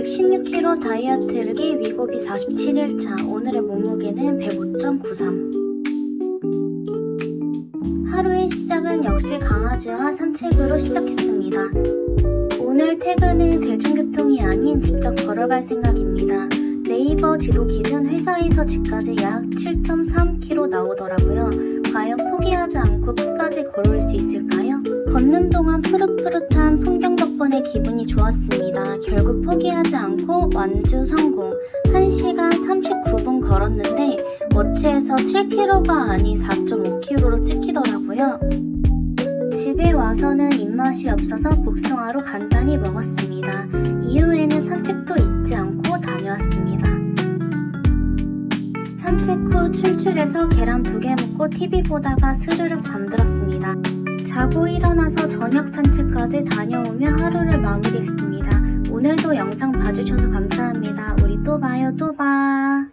116kg 다이어트 일기 위고비 47일차 오늘의 몸무게는 105.93 하루의 시작은 역시 강아지와 산책으로 시작했습니다. 오늘 퇴근은 대중교통이 아닌 직접 걸어갈 생각입니다. 네이버 지도 기준 회사에서 집까지 약 7.3km 나오더라고요. 과연 포기하지 않고 끝까지 걸어올 수 있을까요? 걷는 동안 푸릇푸릇한 풍경 덕분에 기분이 좋았습니다. 결국 포기하지 않고 완주 성공. 1시간 39분 걸었는데 워치에서 7km가 아닌 4.5km로 찍히더라고요. 집에 와서는 입맛이 없어서 복숭아로 간단히 먹었습니다. 이후에는 산책도 잊지 않고 다녀왔습니다. 산책 후 출출해서 계란 두 개 먹고 TV 보다가 스르륵 잠들었습니다. 자고 일어나서 저녁 산책까지 다녀오며 하루를 마무리했습니다. 오늘도 영상 봐주셔서 감사합니다. 우리 또 봐요, 또 봐.